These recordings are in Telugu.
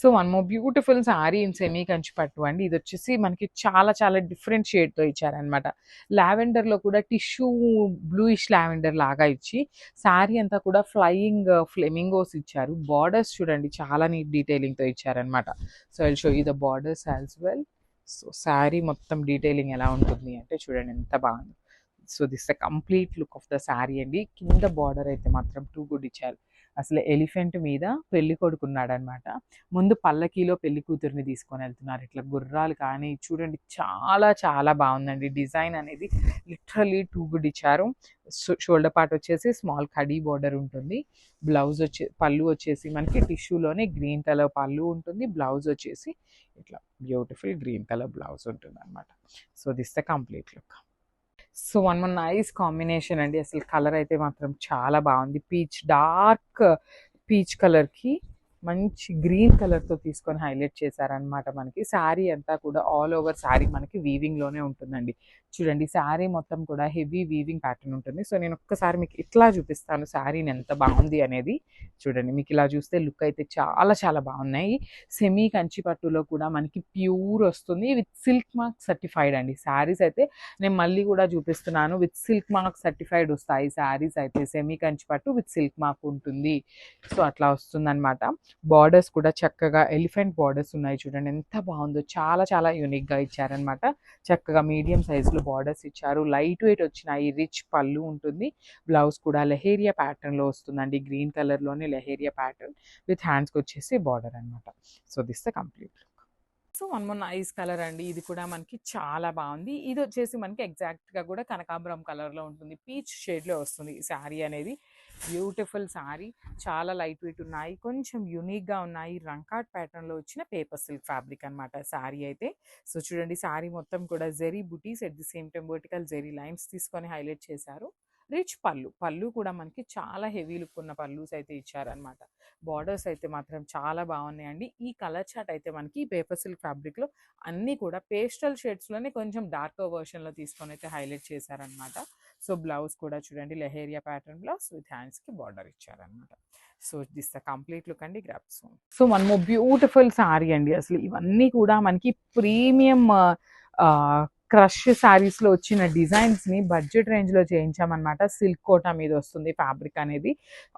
So one more beautiful sari in semi Kanchi pattu అండి. ఇది వచ్చేసి మనకి చాలా చాలా డిఫరెంట్ షేడ్తో ఇచ్చారనమాట లావెండర్లో కూడా టిష్యూ బ్లూయిష్ లావెండర్ లాగా ఇచ్చి శారీ అంతా కూడా ఫ్లయింగ్ ఫ్లెమింగోస్ ఇచ్చారు. బార్డర్స్ చూడండి చాలా నీట్ డీటెయిలింగ్తో ఇచ్చారనమాట సో ఐ షో ఈ the borders as well. So sari మొత్తం డీటెయిలింగ్ ఎలా ఉంటుంది అంటే చూడండి ఎంత బాగుంది. So this the complete look of the sari అండి. కింద బార్డర్ అయితే మాత్రం టూ గుడ్ ఇచ్చారు. అసలు ఎలిఫెంట్ మీద పెళ్ళి కొడుకున్నాడు అనమాట ముందు పల్లకీలో పెళ్ళి కూతురిని తీసుకొని వెళ్తున్నారు. ఇట్లా గుర్రాలు కానీ చూడండి చాలా చాలా బాగుందండి. డిజైన్ అనేది లిటరలీ టూ గుడ్ ఇచ్చారు. షోల్డర్ పార్ట్ వచ్చేసి స్మాల్ కడీ బార్డర్ ఉంటుంది. బ్లౌజ్ వచ్చే పళ్ళు వచ్చేసి మనకి టిష్యూలోనే గ్రీన్ కలర్ పళ్ళు ఉంటుంది. బ్లౌజ్ వచ్చేసి ఇట్లా బ్యూటిఫుల్ గ్రీన్ కలర్ బ్లౌజ్ ఉంటుంది అనమాట so this the complete look. So one one nice combination అండి. అసలు కలర్ అయితే మాత్రం చాలా బాగుంది. పీచ్ డార్క్ పీచ్ కలర్కి మంచి గ్రీన్ కలర్తో తీసుకొని హైలైట్ చేశారనమాట మనకి. శారీ అంతా కూడా ఆల్ ఓవర్ శారీ మనకి వీవింగ్లోనే ఉంటుందండి. చూడండి శారీ మొత్తం కూడా హెవీ వీవింగ్ ప్యాటర్న్ ఉంటుంది. సో నేను ఒక్కసారి మీకు ఇట్లా చూపిస్తాను. శారీని ఎంత బాగుంది అనేది చూడండి. మీకు ఇలా చూస్తే లుక్ అయితే చాలా చాలా బాగున్నాయి. సెమీ కంచి పట్టులో కూడా మనకి ప్యూర్ వస్తుంది. విత్ సిల్క్ మార్క్ సర్టిఫైడ్ అండి. శారీస్ అయితే నేను మళ్ళీ కూడా చూపిస్తున్నాను. విత్ సిల్క్ మార్క్ సర్టిఫైడ్ వస్తాయి. శారీస్ అయితే semi Kanchi pattu with silk mark ఉంటుంది. సో అట్లా వస్తుందన్నమాట. బార్డర్స్ కూడా చక్కగా ఎలిఫెంట్ బార్డర్స్ ఉన్నాయి చూడండి ఎంత బాగుందో. చాలా చాలా యూనిక్గా ఇచ్చారనమాట చక్కగా మీడియం సైజులో బార్డర్స్ ఇచ్చారు. లైట్ వెయిట్ వచ్చినాయి. రిచ్ పళ్ళు ఉంటుంది. బ్లౌజ్ కూడా లెహేరియా ప్యాటర్న్లో వస్తుందండి. గ్రీన్ కలర్లోనే లెహేరియా ప్యాటర్న్ విత్ హ్యాండ్స్కి వచ్చేసి బార్డర్ అనమాట so this the complete so one more nice colour అండి. ఇది కూడా మనకి చాలా బాగుంది. ఇది వచ్చేసి మనకి ఎగ్జాక్ట్గా కూడా కనకాంబరం కలర్లో ఉంటుంది. పీచ్ షేడ్లో వస్తుంది ఈ శారీ అనేది. బ్యూటిఫుల్ శారీ చాలా లైట్ వెయిట్ ఉన్నాయి. కొంచెం యూనిక్గా ఉన్నాయి. రంకాట్ ప్యాటర్న్లో వచ్చిన పేపర్ సిల్క్ ఫ్యాబ్రిక్ అనమాట శారీ అయితే. సో చూడండి శారీ మొత్తం కూడా జెరీ బుటీస్ at the same time vertical zari lines తీసుకొని హైలైట్ చేశారు. రిచ్ పళ్ళు. పళ్ళు కూడా మనకి చాలా హెవీ లుక్ ఉన్న పళ్ళుస్ అయితే ఇచ్చారనమాట బార్డర్స్ అయితే మాత్రం చాలా బాగున్నాయండి. ఈ కలర్ చాట్ అయితే మనకి పేపర్ సిల్క్ ఫ్యాబ్రిక్లో అన్నీ కూడా పేస్టల్ షేడ్స్లోనే కొంచెం డార్క్ వర్షన్లో తీసుకొని అయితే హైలైట్ చేశారనమాట సో బ్లౌజ్ కూడా చూడండి. లెహేరియా ప్యాటర్న్ బ్లౌజ్ విత్ హ్యాండ్స్కి బార్డర్ ఇచ్చారనమాట so this the complete look అండి. గ్రాప్స్ సో మనము బ్యూటిఫుల్ శారీ అండి. అసలు ఇవన్నీ కూడా మనకి ప్రీమియం క్రష్ శారీస్లో వచ్చిన డిజైన్స్ని బడ్జెట్ రేంజ్లో చేయించామన్నమాట. సిల్క్ కోటా మీద వస్తుంది ఫ్యాబ్రిక్ అనేది.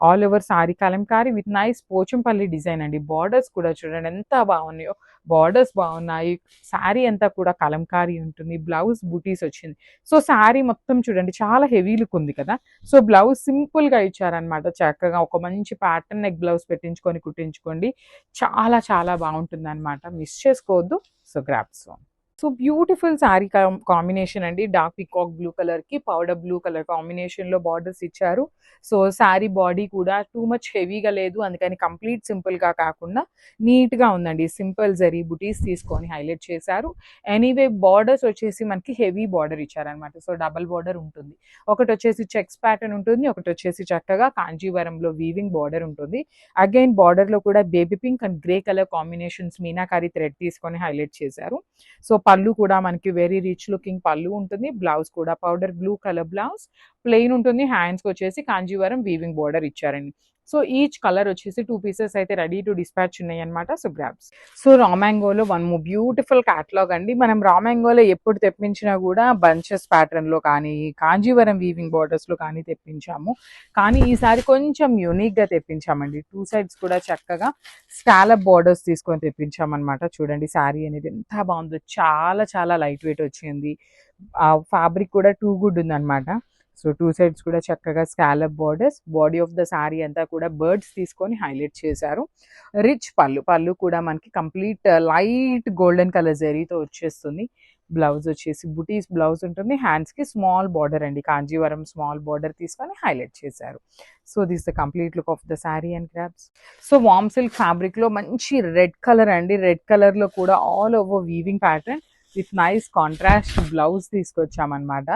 All over sari Kalamkari with nice Pochampally design అండి. బార్డర్స్ కూడా చూడండి ఎంత బాగున్నాయో. బార్డర్స్ బాగున్నాయి. శారీ అంతా కూడా కలంకారీ ఉంటుంది. బ్లౌజ్ బూటీస్ వచ్చింది. సో శారీ మొత్తం చూడండి చాలా హెవీ లుక్ ఉంది కదా. సో బ్లౌజ్ సింపుల్గా ఇచ్చారనమాట చక్కగా ఒక మంచి ప్యాటర్న్ నెక్ బ్లౌజ్ పెట్టించుకొని కుట్టించుకోండి. చాలా చాలా బాగుంటుంది అనమాట మిస్ చేసుకోవద్దు. So grabs so beautiful sari combination అండి. డార్క్ పికాక్ బ్లూ కలర్కి పౌడర్ బ్లూ కలర్ కాంబినేషన్లో బార్డర్స్ ఇచ్చారు. సో శారీ బాడీ కూడా టూ మచ్ హెవీగా లేదు. అందుకని కంప్లీట్ సింపుల్గా కాకుండా నీట్గా ఉందండి. సింపుల్ జరీ బుటీస్ తీసుకొని హైలైట్ చేశారు. ఎనీవే బార్డర్స్ వచ్చేసి మనకి హెవీ బార్డర్ ఇచ్చారనమాట సో డబల్ బార్డర్ ఉంటుంది. ఒకటి వచ్చేసి చెక్స్ ప్యాటర్న్ ఉంటుంది. ఒకటి వచ్చేసి చక్కగా కాంజీవరంలో వీవింగ్ బార్డర్ ఉంటుంది. అగైన్ బార్డర్లో కూడా baby pink and grey colour combinations Meenakari thread తీసుకొని హైలైట్ చేశారు. సో పళ్ళు కూడా మనకి వెరీ రిచ్ లుకింగ్ పళ్ళు ఉంటుంది. బ్లౌజ్ కూడా powder blue colour blouse plain ఉంటుంది. హ్యాండ్స్కి వచ్చేసి కాంజీవరం వీవింగ్ బోర్డర్ ఇచ్చారండి. సో ఈచ్ కలర్ వచ్చేసి టూ పీసెస్ అయితే రెడీ టు డిస్పాచ్ ఉన్నాయి అనమాట సో గ్రాబ్స్ సో రామాంగోలో వన్ బ్యూటిఫుల్ క్యాటలాగ్ అండి. మనం రామాంగోలో ఎప్పుడు తెప్పించినా కూడా బంచెస్ ప్యాటర్న్లో కానీ కాంజీవరం వీవింగ్ బార్డర్స్లో కానీ తెప్పించాము. కానీ ఈసారి కొంచెం యూనిక్గా తెప్పించామండి. టూ సైడ్స్ కూడా చక్కగా స్కాలప్ బార్డర్స్ తీసుకొని తెప్పించామన్నమాట. చూడండి శారీ అనేది ఎంత బాగుందో. చాలా చాలా లైట్ వెయిట్ వచ్చింది ఫ్యాబ్రిక్ కూడా టూ గుడ్ ఉందన్నమాట. సో టూ సైడ్స్ కూడా చక్కగా scallop borders body of the sari అంతా కూడా బర్డ్స్ తీసుకొని హైలైట్ చేశారు. రిచ్ పళ్ళు పళ్ళు కూడా మనకి కంప్లీట్ లైట్ గోల్డెన్ కలర్ జరీతో వచ్చేస్తుంది. బ్లౌజ్ వచ్చేసి బుటీస్ బ్లౌజ్ ఉంటుంది. హ్యాండ్స్కి స్మాల్ బార్డర్ అండి. కాంజీవరం స్మాల్ బార్డర్ తీసుకొని హైలైట్ చేశారు. So this the complete look of the sari and grabs so warm silk ఫ్యాబ్రిక్లో మంచి రెడ్ కలర్ అండి. రెడ్ కలర్లో కూడా all over weaving pattern. With nice contrast blouse తీసుకొచ్చామన్నమాట.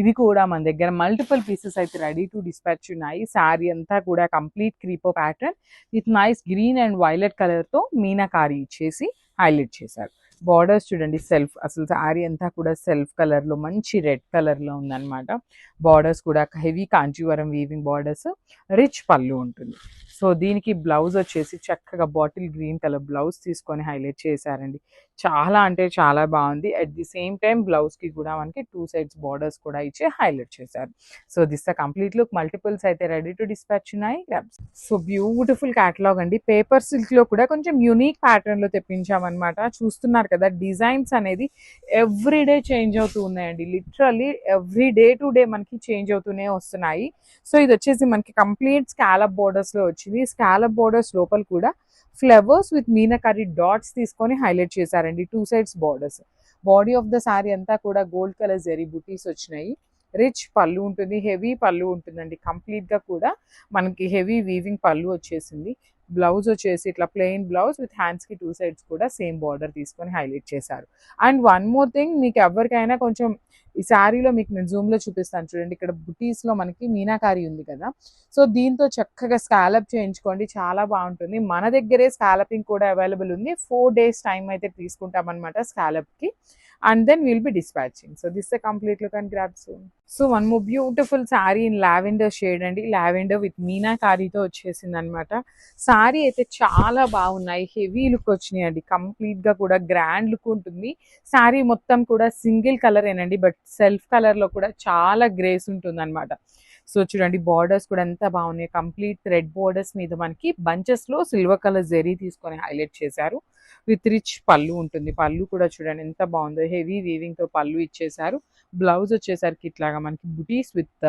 ఇది కూడా మన దగ్గర మల్టిపుల్ పీసెస్ అయితే రెడీ టు డిస్పాచ్ ఉన్నాయి. శారీ అంతా కూడా complete క్రీపో pattern with nice green and violet కలర్తో మీనాకారి ఇచ్చేసి హైలైట్ చేశారు. బార్డర్స్ చూడండి సెల్ఫ్ అసలు శారీ అంతా కూడా సెల్ఫ్ కలర్లో మంచి రెడ్ కలర్లో ఉందన్నమాట. బార్డర్స్ కూడా heavy Kanjeevaram weaving borders rich పళ్ళు ఉంటుంది. సో దీనికి బ్లౌజ్ వచ్చేసి చక్కగా బాటిల్ గ్రీన్ కలర్ బ్లౌజ్ తీసుకొని హైలైట్ చేశారండి. చాలా అంటే చాలా బాగుంది. అట్ ది సేమ్ టైం బ్లౌజ్కి కూడా మనకి టూ సైడ్స్ బార్డర్స్ కూడా ఇచ్చి హైలైట్ చేశారు. So this the complete look multiples అయితే రెడీ టు డిస్పాచ్ ఉన్నాయి. సో బ్యూటిఫుల్ క్యాటలాగ్ అండి. పేపర్ సిల్క్లో కూడా కొంచెం యూనిక్ ప్యాటర్న్లో తెప్పించామన్నమాట. చూస్తున్నారు కదా డిజైన్స్ అనేది ఎవ్రీ డే చేంజ్ అవుతూ ఉన్నాయండి. Literally every day to day మనకి చేంజ్ అవుతూనే వస్తున్నాయి. సో ఇది వచ్చేసి మనకి కంప్లీట్ స్కాలప్ బోర్డర్స్లో లో వచ్చింది స్కాలప్ బోర్డర్స్ లోపల కూడా ఫ్లవర్స్ విత్ మీనకరీ డాట్స్ తీసుకొని హైలైట్ చేశారండి. Two sides borders body of the sari అంతా కూడా గోల్డ్ కలర్ జెరీ బుటీస్ వచ్చినాయి. రిచ్ పళ్ళు ఉంటుంది హెవీ పళ్ళు ఉంటుందండి. కంప్లీట్గా కూడా మనకి హెవీ వీవింగ్ పళ్ళు వచ్చేసింది. బ్లౌజ్ వచ్చేసి ఇట్లా ప్లెయిన్ బ్లౌజ్ విత్ హ్యాండ్స్కి టూ సైడ్స్ కూడా సేమ్ బార్డర్ తీసుకొని హైలైట్ చేశారు. అండ్ వన్ మోర్ థింగ్ మీకు ఎవరికైనా కొంచెం ఈ శారీలో మీకు నేను జూమ్లో చూపిస్తాను చూడండి. ఇక్కడ బుటీస్లో మనకి మీనాకారి ఉంది కదా. సో దీంతో చక్కగా స్కాలప్ చేయించుకోండి. చాలా బాగుంటుంది. మన దగ్గరే స్కాలపింగ్ కూడా అవైలబుల్ ఉంది. ఫోర్ డేస్ టైం అయితే తీసుకుంటాం స్కాలప్కి and then will be dispatching so this complete look and grab soon so one more beautiful sari in lavender shade అండి. లావెండర్ విత్ మీనాకారీతో వచ్చేసింది అనమాట శారీ అయితే చాలా బాగున్నాయి. హెవీ లుక్ వచ్చినాయి అండి. కంప్లీట్గా కూడా గ్రాండ్ లుక్ ఉంటుంది. శారీ మొత్తం కూడా సింగిల్ కలరేనండి బట్ సెల్ఫ్ కలర్లో కూడా చాలా గ్రేస్ ఉంటుంది అనమాట సో చూడండి బార్డర్స్ కూడా ఎంత బాగున్నాయి. కంప్లీట్ రెడ్ బార్డర్స్ మీద మనకి బంచెస్లో సిల్వర్ కలర్ జెరీ తీసుకొని హైలైట్ చేశారు. విత్ రిచ్ పళ్ళు ఉంటుంది. పళ్ళు కూడా చూడండి ఎంత బాగుందో. హెవీ వీవింగ్తో పళ్ళు ఇచ్చేసారు బ్లౌజ్ వచ్చేసరికి ఇట్లాగా మనకి బుటీస్ విత్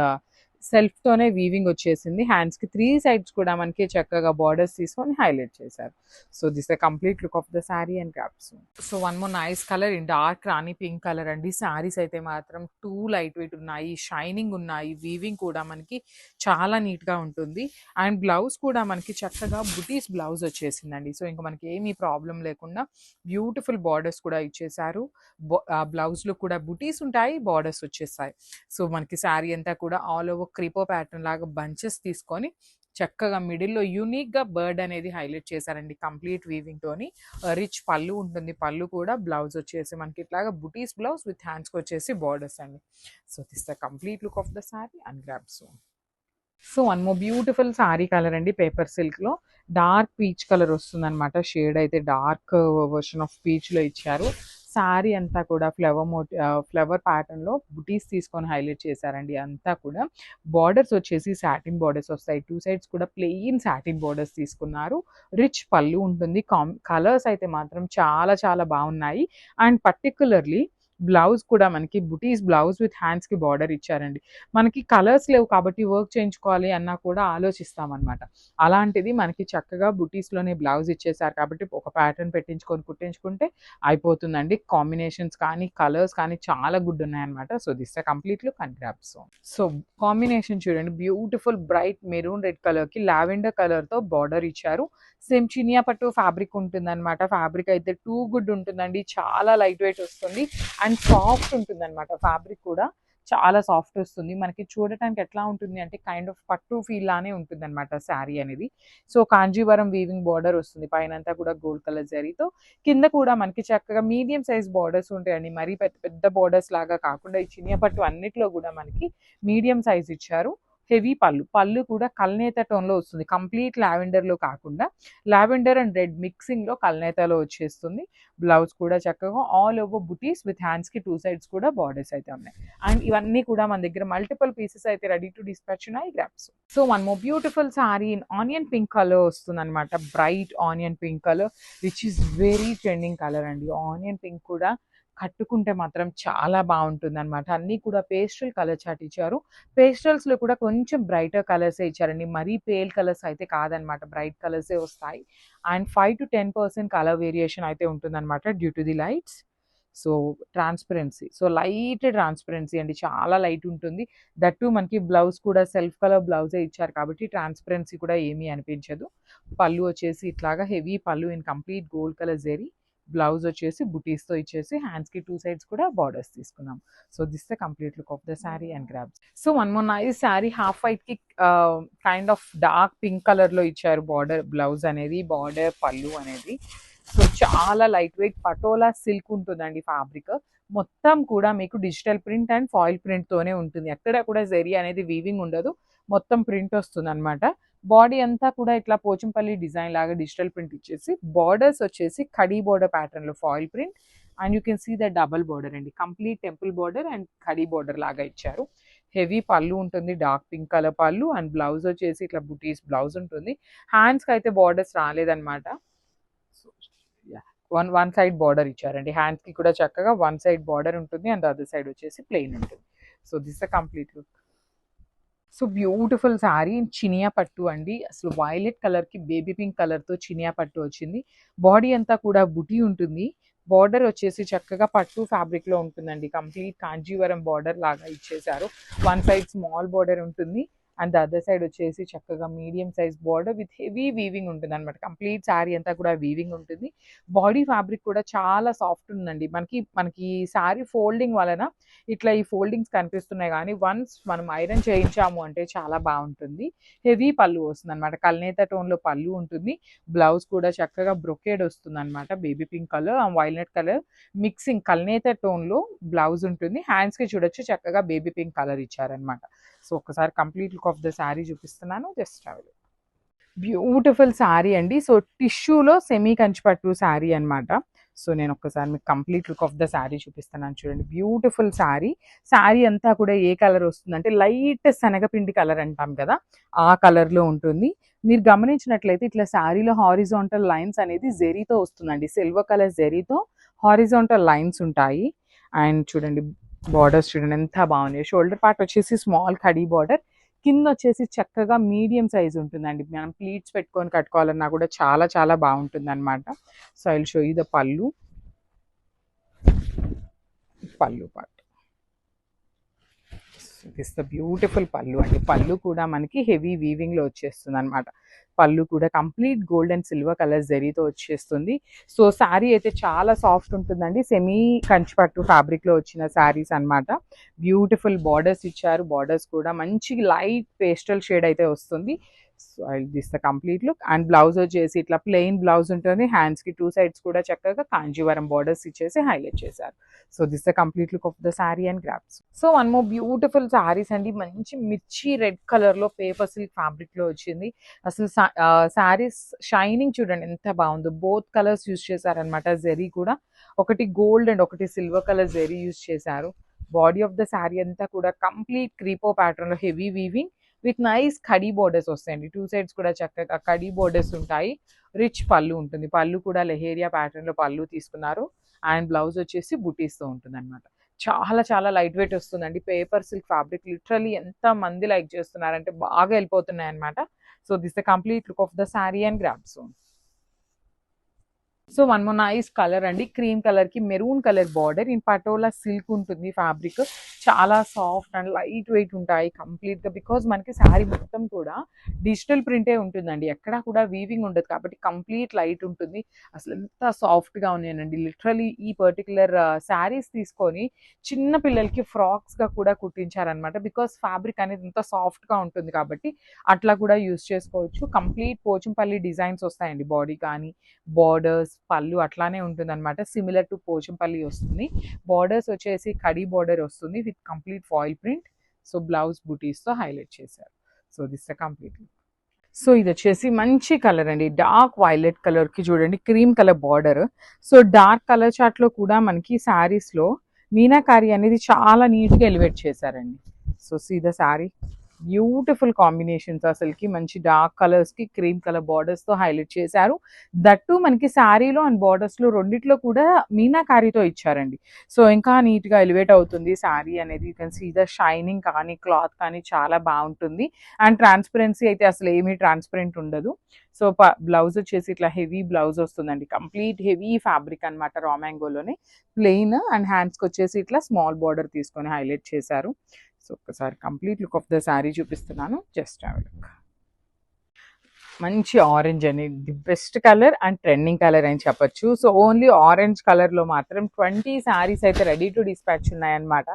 సెల్ఫ్ తోనే వీవింగ్ వచ్చేసింది. హ్యాండ్స్కి త్రీ సైడ్స్ కూడా మనకి చక్కగా బార్డర్స్ తీసుకొని హైలైట్ చేశారు. So this the complete look of the sari and grabs so one more nice colour in dark rani pink colour అండి. శారీస్ అయితే మాత్రం టూ లైట్ వెయిట్ ఉన్నాయి. షైనింగ్ ఉన్నాయి. వీవింగ్ కూడా మనకి చాలా నీట్గా ఉంటుంది. అండ్ బ్లౌజ్ కూడా మనకి చక్కగా బుటీస్ బ్లౌజ్ వచ్చేసిందండి. సో ఇంకా మనకి ఏమీ ప్రాబ్లం లేకుండా బ్యూటిఫుల్ బార్డర్స్ కూడా ఇచ్చేసారు బ్లౌజ్లో కూడా బుటీస్ ఉంటాయి బార్డర్స్ వచ్చేస్తాయి. సో మనకి శారీ అంతా కూడా ఆల్ ఓవర్ క్రీపో ప్యాటర్న్ లాగా బంచెస్ తీసుకొని చక్కగా మిడిల్లో యూనిక్గా బర్డ్ అనేది హైలైట్ చేశారండి. కంప్లీట్ వీవింగ్ తోని. రిచ్ పళ్ళు ఉంటుంది. పళ్ళు కూడా బ్లౌజ్ వచ్చేసి మనకి ఇట్లాగా బుటీస్ బ్లౌజ్ విత్ హ్యాండ్స్కి వచ్చేసి బార్డర్స్ అండి. So this the complete look of the sari and grab so so one more beautiful sari colour అండి. పేపర్ సిల్క్లో. డార్క్ పీచ్ కలర్ వస్తుంది అనమాట షేడ్ అయితే డార్క్ వర్షన్ ఆఫ్ పీచ్లో ఇచ్చారు. శారీ అంతా కూడా ఫ్లవర్ మోటి ఫ్లవర్ ప్యాటర్న్లో బుటీస్ తీసుకొని హైలైట్ చేశారండి అంతా కూడా. బార్డర్స్ వచ్చేసి సాటిన్ బార్డర్స్ వస్తాయి. టూ సైడ్స్ కూడా ప్లెయిన్ సాటిన్ బార్డర్స్ తీసుకున్నారు. రిచ్ పళ్ళు ఉంటుంది. కామ్ కలర్స్ అయితే మాత్రం చాలా చాలా బాగున్నాయి. అండ్ పర్టికులర్లీ బ్లౌజ్ కూడా మనకి బుటీస్ బ్లౌజ్ విత్ హ్యాండ్స్కి బార్డర్ ఇచ్చారండి. మనకి కలర్స్ లేవు కాబట్టి వర్క్ చేయించుకోవాలి అన్నా కూడా ఆలోచిస్తాం అనమాట అలాంటిది మనకి చక్కగా బుటీస్లోనే బ్లౌజ్ ఇచ్చేసారు కాబట్టి ఒక ప్యాటర్న్ పెట్టించుకొని కుట్టించుకుంటే అయిపోతుందండి. కాంబినేషన్స్ కానీ కలర్స్ కానీ చాలా గుడ్ ఉన్నాయన్నమాట. So this complete look and grabs so combination చూడండి. బ్యూటిఫుల్ బ్రైట్ మెరూన్ రెడ్ కలర్కి లావెండర్ కలర్తో బార్డర్ ఇచ్చారు. సేమ్ చినియా పట్టు ఫ్యాబ్రిక్ ఉంటుంది అనమాట ఫ్యాబ్రిక్ అయితే టూ గుడ్ ఉంటుందండి. చాలా లైట్ వెయిట్ వస్తుంది. అండ్ సాఫ్ట్ ఉంటుంది అనమాట ఫ్యాబ్రిక్ కూడా. చాలా సాఫ్ట్ వస్తుంది. మనకి చూడటానికి ఎట్లా ఉంటుంది అంటే కైండ్ ఆఫ్ పట్టు ఫీల్ లానే ఉంటుంది అనమాట శారీ అనేది. సో కాంజీవరం వీవింగ్ బార్డర్ వస్తుంది. పైన అంతా కూడా గోల్డ్ కలర్ జరీతో కింద కూడా మనకి చక్కగా మీడియం సైజ్ బార్డర్స్ ఉంటాయండి. మరీ పెద్ద పెద్ద బార్డర్స్ లాగా కాకుండా ఈ చిన్న పట్టు అన్నిట్లో కూడా మనకి మీడియం సైజ్ ఇచ్చారు. హెవీ పళ్ళు. పళ్ళు కూడా కల్నేత టోన్లో వస్తుంది. కంప్లీట్ లావెండర్లో కాకుండా లావెండర్ అండ్ రెడ్ మిక్సింగ్లో కల్నేతలో వచ్చేస్తుంది. బ్లౌజ్ కూడా చక్కగా ఆల్ ఓవర్ బుటీస్ విత్ హ్యాండ్స్కి టూ సైడ్స్ కూడా బార్డర్స్ అయితే ఉన్నాయి. అండ్ ఇవన్నీ కూడా మన దగ్గర మల్టిపుల్ పీసెస్ అయితే రెడీ టు డిస్పాచ్ ఉన్నాయి grabs so one more beautiful sari in onion pink colour వస్తుంది అనమాట bright onion pink colour which is very trending colour అండి. ఆనియన్ పింక్ కూడా కట్టుకుంటే మాత్రం చాలా బాగుంటుంది అనమాట అన్నీ కూడా పేస్టల్ కలర్ చాట్ ఇచ్చారు పేస్టల్స్లో కూడా కొంచెం బ్రైటర్ కలర్స్ ఇచ్చారండి. మరీ పేల్ కలర్స్ అయితే కాదనమాట బ్రైట్ కలర్సే వస్తాయి. And five to ten percent colour variation అయితే ఉంటుందన్నమాట due to the lights. So transparency. So light transparency అండి. చాలా లైట్ ఉంటుంది. దట్టు మనకి బ్లౌజ్ కూడా సెల్ఫ్ కలర్ బ్లౌజే ఇచ్చారు కాబట్టి ట్రాన్స్పరెన్సీ కూడా ఏమీ అనిపించదు. పళ్ళు వచ్చేసి ఇట్లాగా heavy pallu in complete gold colour zari. Blouse వచ్చేసి బుటీస్తో ఇచ్చేసి హ్యాండ్స్కి టూ సైడ్స్ కూడా బార్డర్స్ తీసుకున్నాం so this the complete look of the sari and grabs. So one more nice sari half వైట్కి kind of dark pink కలర్లో ఇచ్చారు బార్డర్ బ్లౌజ్ అనేది బార్డర్ పళ్ళు అనేది. సో చాలా లైట్ వెయిట్ పటోలా సిల్క్ ఉంటుందండి ఫ్యాబ్రిక్. మొత్తం కూడా మీకు డిజిటల్ ప్రింట్ అండ్ ఫాయిల్ ప్రింట్తోనే ఉంటుంది. ఎక్కడ కూడా జెరీ అనేది వీవింగ్ ఉండదు. మొత్తం ప్రింట్ వస్తుంది అనమాట బాడీ అంతా కూడా ఇట్లా పోచంపల్లి డిజైన్ లాగా డిజిటల్ ప్రింట్ ఇచ్చేసి బార్డర్స్ వచ్చేసి కడీ బార్డర్ ప్యాటర్న్లో foil print and you can see the double border అండి. Complete temple border and kadi border లాగా ఇచ్చారు. హెవీ పళ్ళు ఉంటుంది dark pink colour pallu and blouse వచ్చేసి ఇట్లా బుటీస్ బ్లౌజ్ ఉంటుంది. హ్యాండ్స్కి అయితే బార్డర్స్ రాలేదన్నమాట. వన్ వన్ సైడ్ బార్డర్ ఇచ్చారండి. హ్యాండ్స్కి కూడా చక్కగా వన్ సైడ్ బార్డర్ ఉంటుంది అండ్ అదర్ సైడ్ వచ్చేసి ప్లెయిన్ ఉంటుంది. So this a complete look so beautiful sari Chiniya పట్టు అండి. అసలు వైలెట్ కలర్కి బేబీ పింక్ కలర్తో చినియా పట్టు వచ్చింది. బాడీ అంతా కూడా బుటీ ఉంటుంది. బార్డర్ వచ్చేసి చక్కగా పట్టు ఫ్యాబ్రిక్లో ఉంటుందండి. కంప్లీట్ కాంజీవరం బార్డర్ లాగా ఇచ్చేసారు. వన్ సైడ్ స్మాల్ బార్డర్ ఉంటుంది. అండ్ అదర్ సైడ్ వచ్చేసి చక్కగా medium size border with heavy weaving ఉంటుంది అనమాట కంప్లీట్ శారీ అంతా కూడా వీవింగ్ ఉంటుంది. బాడీ ఫ్యాబ్రిక్ కూడా చాలా సాఫ్ట్ ఉందండి. మనకి మనకి శారీ ఫోల్డింగ్ వలన ఇట్లా ఈ ఫోల్డింగ్స్ కనిపిస్తున్నాయి కానీ వన్స్ మనం ఐరన్ చేయించాము అంటే చాలా బాగుంటుంది. హెవీ పళ్ళు వస్తుంది అనమాట కల్నేత టోన్లో పళ్ళు ఉంటుంది. బ్లౌజ్ కూడా చక్కగా బ్రొకేడ్ వస్తుంది అనమాట baby pink colour and violet colour. Mixing కల్నేత టోన్లో బ్లౌజ్ ఉంటుంది. హ్యాండ్స్కి చూడొచ్చు చక్కగా బేబీ పింక్ కలర్ ఇచ్చారనమాట సో ఒకసారి complete look of the sari చూపిస్తున్నాను. జస్ట్ అవి బ్యూటిఫుల్ శారీ అండి. సో టిష్యూలో సెమీ కంచిపట్టు శారీ అన్నమాట. సో నేను ఒక్కసారి మీకు complete look of the sari చూపిస్తున్నాను చూడండి. బ్యూటిఫుల్ శారీ. శారీ అంతా కూడా ఏ కలర్ వస్తుంది అంటే లైట్ శనగపిండి కలర్ అంటాం కదా ఆ కలర్లో ఉంటుంది. మీరు గమనించినట్లయితే ఇట్లా శారీలో హారిజాంటల్ లైన్స్ అనేది జెరీతో వస్తుందండి. సిల్వర్ కలర్ జెరీతో హారిజాంటల్ లైన్స్ ఉంటాయి. అండ్ చూడండి బార్డర్స్ చూడండి ఎంత బాగున్నాయి. షోల్డర్ పార్ట్ వచ్చేసి స్మాల్ కడీ బార్డర్. కింద వచ్చేసి చక్కగా మీడియం సైజ్ ఉంటుందండి. మనం ప్లీట్స్ పెట్టుకొని కట్టుకోవాలన్నా కూడా చాలా చాలా బాగుంటుంది అనమాట so I show you the pallu. Pallu పాటు. దిస్ ద బ్యూటిఫుల్ పళ్ళు అండి. పళ్ళు కూడా మనకి హెవీ వీవింగ్లో వచ్చేస్తుంది అనమాట పళ్ళు కూడా complete gold and silver colour జరీతో వచ్చేస్తుంది. సో శారీ అయితే చాలా సాఫ్ట్ ఉంటుందండి. సెమీ కంచిపట్టు ఫ్యాబ్రిక్లో వచ్చిన శారీస్ అన్నమాట. బ్యూటిఫుల్ బార్డర్స్ ఇచ్చారు. బార్డర్స్ కూడా మంచి లైట్ పేస్టల్ షేడ్ అయితే వస్తుంది. So I this the complete look and blouse వచ్చేసి ఇట్లా ప్లెయిన్ బ్లౌజ్ ఉంటుంది. హ్యాండ్స్కి టూ సైడ్స్ కూడా చక్కగా కాంజీవరం బార్డర్స్ ఇచ్చేసి హైలైట్ చేశారు. So this the complete look of the sari and grabs so one more beautiful saris అండి. మంచి మిర్చి రెడ్ కలర్లో పేపర్ సిల్క్ ఫ్యాబ్రిక్లో వచ్చింది. అసలు శారీస్ షైనింగ్ చూడండి ఎంత బాగుందో. బోత్ కలర్స్ యూస్ చేశారనమాట జెరీ కూడా. ఒకటి గోల్డ్ అండ్ ఒకటి సిల్వర్ కలర్ జెరీ యూస్ చేశారు. బాడీ ఆఫ్ ద శారీ అంతా కూడా కంప్లీట్ క్రీపో ప్యాటర్న్లో హెవీ వీవింగ్ విత్ నైస్ కడీ బోర్డర్స్ వస్తాయండి. టూ సైడ్స్ కూడా చక్కగా కడీ బోర్డర్స్ ఉంటాయి. రిచ్ పళ్ళు ఉంటుంది. పళ్ళు కూడా లెహేరియా ప్యాటర్న్లో పళ్ళు తీసుకున్నారు. అండ్ బ్లౌజ్ వచ్చేసి బుటీస్తో ఉంటుంది అనమాట చాలా చాలా లైట్ వెయిట్ వస్తుందండి. పేపర్ సిల్క్ ఫ్యాబ్రిక్ లిటరలీ ఎంత మంది లైక్ చేస్తున్నారంటే బాగా వెళ్ళిపోతున్నాయి అనమాట so this the complete look of the sari and grabs so one more nice colour అండి. క్రీమ్ కలర్కి maroon colour border. In patola silk ఉంటుంది ఫ్యాబ్రిక్. చాలా సాఫ్ట్ అండ్ లైట్ వెయిట్ ఉంటాయి కంప్లీట్గా బికాజ్ మనకి శారీ మొత్తం కూడా డిజిటల్ ప్రింటే ఉంటుందండి. ఎక్కడా కూడా వీవింగ్ ఉండదు కాబట్టి కంప్లీట్ లైట్ ఉంటుంది. అసలు ఎంత సాఫ్ట్గా ఉన్నాయండి. లిటరలీ ఈ పర్టికులర్ శారీస్ తీసుకొని చిన్న పిల్లలకి ఫ్రాక్స్గా కూడా కుట్టించారనమాట బికాస్ ఫ్యాబ్రిక్ అనేది ఎంత సాఫ్ట్గా ఉంటుంది కాబట్టి అట్లా కూడా యూస్ చేసుకోవచ్చు. కంప్లీట్ పోచంపల్లి డిజైన్స్ వస్తాయండి. బాడీ కానీ బార్డర్స్ పళ్ళు అట్లానే ఉంటుందన్నమాట. సిమిలర్ టు పోచంపల్లి వస్తుంది. బార్డర్స్ వచ్చేసి కడీ బార్డర్ వస్తుంది with complete foil print so blouse బుటీస్తో highlight చేశారు. సో దిస్ కంప్లీట్ సో ఇది వచ్చేసి మంచి కలర్ అండి. డార్క్ వైలెట్ కలర్కి చూడండి. Cream colour border so dark colour చార్ట్లో కూడా మనకి శారీస్లో మీనాకారి అనేది చాలా నీట్గా ఎలివేట్ చేశారండి. So see the sari beautiful combinations అసలుకి. మంచి డార్క్ కలర్స్కి క్రీమ్ కలర్ బార్డర్స్తో హైలైట్ చేశారు. దట్టు మనకి శారీలో అండ్ బార్డర్స్లో రెండిట్లో కూడా మీనాకారితో ఇచ్చారండి. సో ఇంకా నీట్గా ఎలివేట్ అవుతుంది. శారీ అనేది you can see the shining కానీ క్లాత్ కానీ చాలా బాగుంటుంది. అండ్ ట్రాన్స్పరెన్సీ అయితే అసలు ఏమీ ట్రాన్స్పరెంట్ ఉండదు. సో బ్లౌజ్ వచ్చేసి ఇట్లా హెవీ బ్లౌజ్ వస్తుందండి. కంప్లీట్ హెవీ ఫ్యాబ్రిక్ అనమాట రామాంగోలోనే ప్లెయిన్ అండ్ హ్యాండ్స్కి వచ్చేసి ఇట్లా స్మాల్ బార్డర్ తీసుకొని హైలైట్ చేశారు. సో ఒకసారి complete look of the sari చూపిస్తున్నాను. Just look. మంచి ఆరెంజ్ అని the best colour and trending colour అని చెప్పొచ్చు. సో ఓన్లీ ఆరెంజ్ కలర్లో మాత్రం ట్వంటీ శారీస్ అయితే రెడీ టు డిస్పాచ్ ఉన్నాయన్నమాట.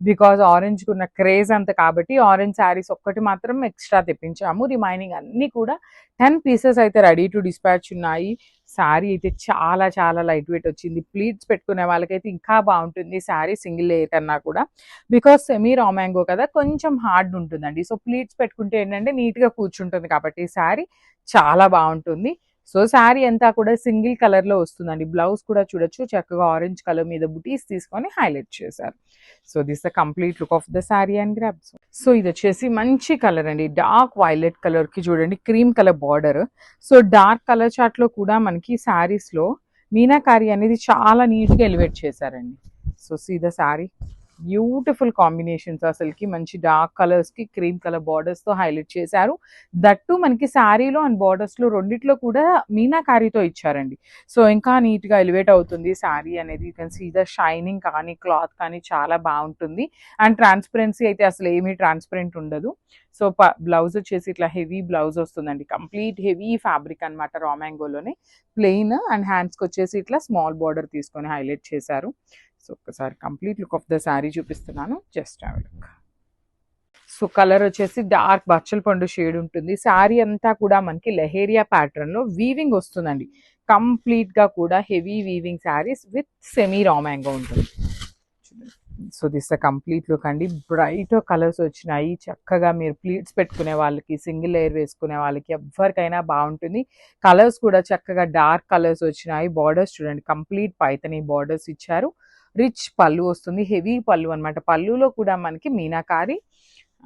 బికాజ్ ఆరెంజ్కి ఉన్న క్రేజ్ అంత కాబట్టి ఆరెంజ్ శారీస్ ఒక్కటి మాత్రం ఎక్స్ట్రా తెప్పించాము. రిమైనింగ్ అన్నీ కూడా టెన్ పీసెస్ అయితే రెడీ టు డిస్పాచ్ ఉన్నాయి. శారీ అయితే చాలా చాలా లైట్ వెయిట్ వచ్చింది. ప్లీట్స్ పెట్టుకునే వాళ్ళకైతే ఇంకా బాగుంటుంది. శారీ సింగిల్ లేయర్ కన్నా కూడా. బికాస్ సెమీ రామాంగో కదా కొంచెం హార్డ్ ఉంటుందండి. సో ప్లీట్స్ పెట్టుకుంటే ఏంటంటే నీట్గా కూర్చుంటుంది కాబట్టి ఈ శారీ చాలా బాగుంటుంది. సో శారీ అంతా కూడా సింగిల్ కలర్లో వస్తుందండి. బ్లౌజ్ కూడా చూడొచ్చు. చక్కగా ఆరెంజ్ కలర్ మీద బుటీస్ తీసుకొని హైలైట్ చేశారు. So this the complete look of the sari and grabs. So ఇది వచ్చేసి మంచి కలర్ అండి. డార్క్ వైలెట్ కలర్కి చూడండి. Cream colour border. So dark colour చార్ట్లో కూడా మనకి శారీస్లో మీనాకారి అనేది చాలా నీట్గా ఎలివేట్ చేశారండి. So see the sari. Beautiful combinations అసలుకి. మంచి డార్క్ కలర్స్కి క్రీమ్ కలర్ బార్డర్స్తో హైలైట్ చేశారు. దట్టు మనకి శారీలో అండ్ బార్డర్స్లో రెండిట్లో కూడా మీనాకారితో ఇచ్చారండి. సో ఇంకా నీట్గా ఎలివేట్ అవుతుంది. శారీ అనేది you can see the shining కానీ క్లాత్ కానీ చాలా బాగుంటుంది. అండ్ ట్రాన్స్పరెన్సీ అయితే అసలు ఏమీ ట్రాన్స్పరెంట్ ఉండదు. సో బ్లౌజ్ వచ్చేసి ఇట్లా హెవీ బ్లౌజ్ వస్తుందండి. కంప్లీట్ హెవీ ఫ్యాబ్రిక్ అనమాట రామాంగోలోనే ప్లెయిన్ అండ్ హ్యాండ్స్కి వచ్చేసి ఇట్లా స్మాల్ బార్డర్ తీసుకొని హైలైట్ చేశారు. సో ఒక్కసారి complete look of the sari చూపిస్తున్నాను. Just have look. So colour వచ్చేసి డార్క్ బచ్చల పండు షేడ్ ఉంటుంది. శారీ అంతా కూడా మనకి లెహేరియా ప్యాటర్న్లో వీవింగ్ వస్తుందండి. కంప్లీట్గా కూడా heavy weaving saris with semi raw mango ఉంటుంది. సో దిస్ కంప్లీట్ లుక్ అండి. బ్రైట్ కలర్స్ వచ్చినాయి. చక్కగా మీరు ప్లీట్స్ పెట్టుకునే వాళ్ళకి సింగిల్ లేయర్ వేసుకునే వాళ్ళకి ఎవరికైనా బాగుంటుంది. కలర్స్ కూడా చక్కగా డార్క్ కలర్స్ వచ్చినాయి. బార్డర్స్ చూడండి. కంప్లీట్ పైతని బార్డర్స్ ఇచ్చారు. రిచ్ పళ్ళు వస్తుంది హెవీ పళ్ళు అనమాట పళ్ళులో కూడా మనకి meenakari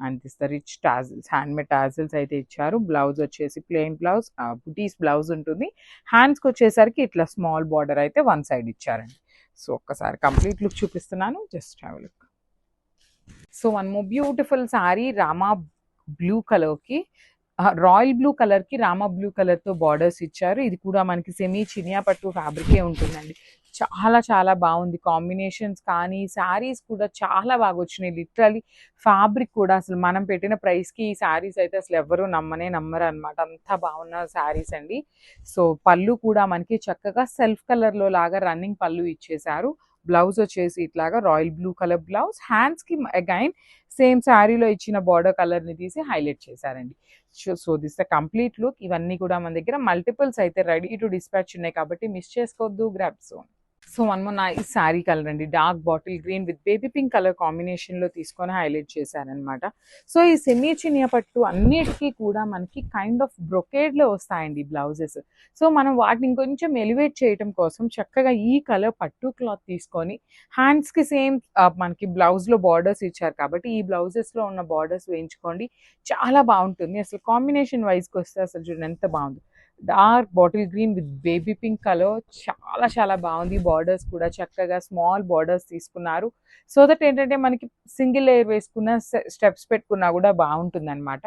and rich tassels hand made tassels అయితే ఇచ్చారు. బ్లౌజ్ వచ్చేసి ప్లెయిన్ బ్లౌజ్ బుటీస్ బ్లౌజ్ ఉంటుంది. హ్యాండ్స్కి వచ్చేసరికి ఇట్లా స్మాల్ బార్డర్ అయితే వన్ సైడ్ ఇచ్చారండి. సో ఒక్కసారి కంప్లీట్ లుక్ చూపిస్తున్నాను. Just have look. So one more beautiful sari Rama blue కలర్కి. రాయల్ బ్లూ కలర్కి రామ బ్లూ కలర్తో బార్డర్స్ ఇచ్చారు. ఇది కూడా మనకి సెమీ చినియా పట్టు ఫ్యాబ్రికే ఉంటుందండి. చాలా చాలా బాగుంది. కాంబినేషన్స్ కానీ శారీస్ కూడా చాలా బాగా వచ్చినాయి. లిటరలీ ఫ్యాబ్రిక్ కూడా అసలు మనం పెట్టిన ప్రైస్కి ఈ శారీస్ అయితే అసలు ఎవరు నమ్మనే నమ్మరు అనమాట అంత బాగున్న శారీస్ అండి. సో పళ్ళు కూడా మనకి చక్కగా సెల్ఫ్ కలర్లో లాగా రన్నింగ్ పళ్ళు ఇచ్చేసారు బ్లౌజ్ వచ్చేసి ఇట్లాగా రాయల్ బ్లూ కలర్ బ్లౌజ్. హ్యాండ్స్కి అగైన్ సేమ్ శారీలో ఇచ్చిన బార్డర్ కలర్ని తీసి హైలైట్ చేశారండి. So this the complete look ఇవన్నీ కూడా మన దగ్గర మల్టిపుల్స్ అయితే రెడీ టు డిస్పాచ్ ఉన్నాయి కాబట్టి మిస్ చేసుకోవద్దు. Grab soon so one more nice sari colour అండి. Dark bottle green with baby pink colour కాంబినేషన్లో తీసుకొని హైలైట్ చేశారనమాట సో ఈ సెమీ చినియా పట్టు అన్నిటికీ కూడా మనకి కైండ్ ఆఫ్ బ్రొకేడ్లో వస్తాయండి బ్లౌజెస్. సో మనం వాటిని కొంచెం ఎలివేట్ చేయడం కోసం చక్కగా ఈ కలర్ పట్టు క్లాత్ తీసుకొని హ్యాండ్స్కి సేమ్ మనకి బ్లౌజ్లో బార్డర్స్ ఇచ్చారు కాబట్టి ఈ బ్లౌజెస్లో ఉన్న బార్డర్స్ వేయించుకోండి. చాలా బాగుంటుంది. అసలు కాంబినేషన్ వైజ్కి వస్తే అసలు చూడండి ఎంత బాగుంది. Dark bottle green with baby pink colour. చాలా చాలా బాగుంది. బార్డర్స్ కూడా చక్కగా స్మాల్ బార్డర్స్ తీసుకున్నారు. సో దట్ ఏంటంటే మనకి సింగిల్ లేయర్ వేసుకున్న స్టెప్స్ పెట్టుకున్నా కూడా బాగుంటుంది అనమాట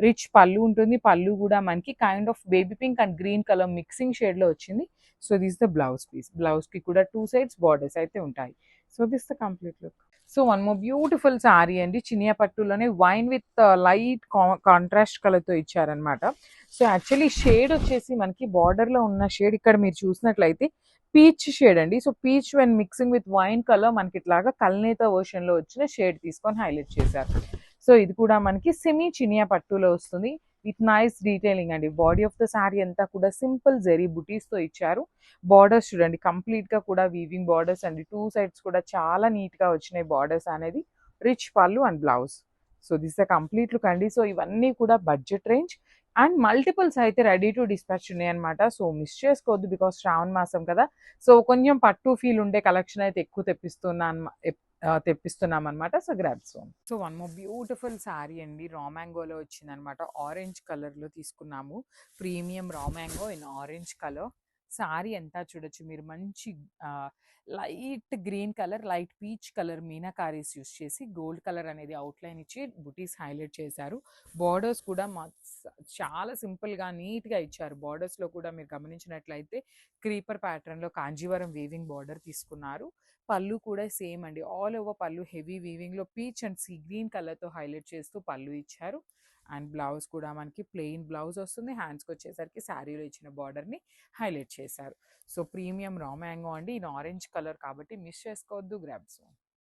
రిచ్ పళ్ళు ఉంటుంది. పళ్ళు కూడా మనకి kind of baby pink and green colour mixing షేడ్లో వచ్చింది. So this the blouse piece. బ్లౌజ్కి కూడా టూ సైడ్స్ బార్డర్స్ అయితే ఉంటాయి. So this the complete look. So one more beautiful sari అండి. చినియా పట్టులోనే wine with uh, light contrast కలర్తో ఇచ్చారనమాట సో యాక్చువల్లీ షేడ్ వచ్చేసి మనకి బార్డర్లో లో ఉన్న షేడ్ ఇక్కడ మీరు చూసినట్లయితే పీచ్ షేడ్ అండి. So peach when mixing with wine colour మనకి ఇట్లాగా కల్నేత వర్షన్లో వచ్చిన షేడ్ తీసుకొని హైలైట్ చేశారు. సో ఇది కూడా మనకి సెమీ చినియా పట్టులో వస్తుంది. విత్ నైస్ డీటెయిలింగ్ అండి. బాడీ ఆఫ్ ద శారీ అంతా కూడా సింపుల్ జెరీ బుటీస్తో ఇచ్చారు. బార్డర్స్ చూడండి కంప్లీట్గా కూడా వీవింగ్ బార్డర్స్ అండి. టూ సైడ్స్ కూడా చాలా నీట్గా వచ్చినాయి బార్డర్స్ అనేది. Rich pallu and blouse. So this the complete look అండి. సో ఇవన్నీ కూడా బడ్జెట్ రేంజ్. అండ్ మల్టిపుల్స్ అయితే రెడీ టు డిస్పాచ్ ఉన్నాయన్నమాట. సో మిస్ చేసుకోవద్దు బికాస్ శ్రావణ మాసం కదా. సో కొంచెం పట్టు ఫీల్ ఉండే కలెక్షన్ అయితే ఎక్కువ తెప్పిస్తున్నాను తెప్పిస్తున్నాం అనమాట so grabs so one more beautiful sari అండి. రా మ్యాంగోలో వచ్చిందనమాట ఆరెంజ్ కలర్లో తీసుకున్నాము. Premium raw mango in orange colour. Sari అంతా చూడొచ్చు. మీరు మంచి light green colour light peach colour meenakaris use చేసి గోల్డ్ కలర్ అనేది అవుట్లైన్ ఇచ్చి బుటీస్ హైలైట్ చేశారు. బార్డర్స్ కూడా మా చాలా సింపుల్గా నీట్గా ఇచ్చారు. బార్డర్స్లో కూడా మీరు గమనించినట్లయితే క్రీపర్ ప్యాటర్న్లో కాంజీవరం వీవింగ్ బార్డర్ తీసుకున్నారు. పళ్ళు కూడా సేమ్ అండి. ఆల్ ఓవర్ పళ్ళు హెవీ వీవింగ్లో పీచ్ అండ్ సీ గ్రీన్ కలర్తో హైలైట్ చేస్తూ పళ్ళు ఇచ్చారు. అండ్ బ్లౌజ్ కూడా మనకి ప్లెయిన్ బ్లౌజ్ వస్తుంది. హ్యాండ్స్కి వచ్చేసరికి శారీలో ఇచ్చిన బార్డర్ని హైలైట్ చేశారు. సో ప్రీమియం రా మ్యాంగో అండి. ఇన్ ఆరెంజ్ కలర్ కాబట్టి మిస్ చేసుకోవద్దు. గ్రాబ్స్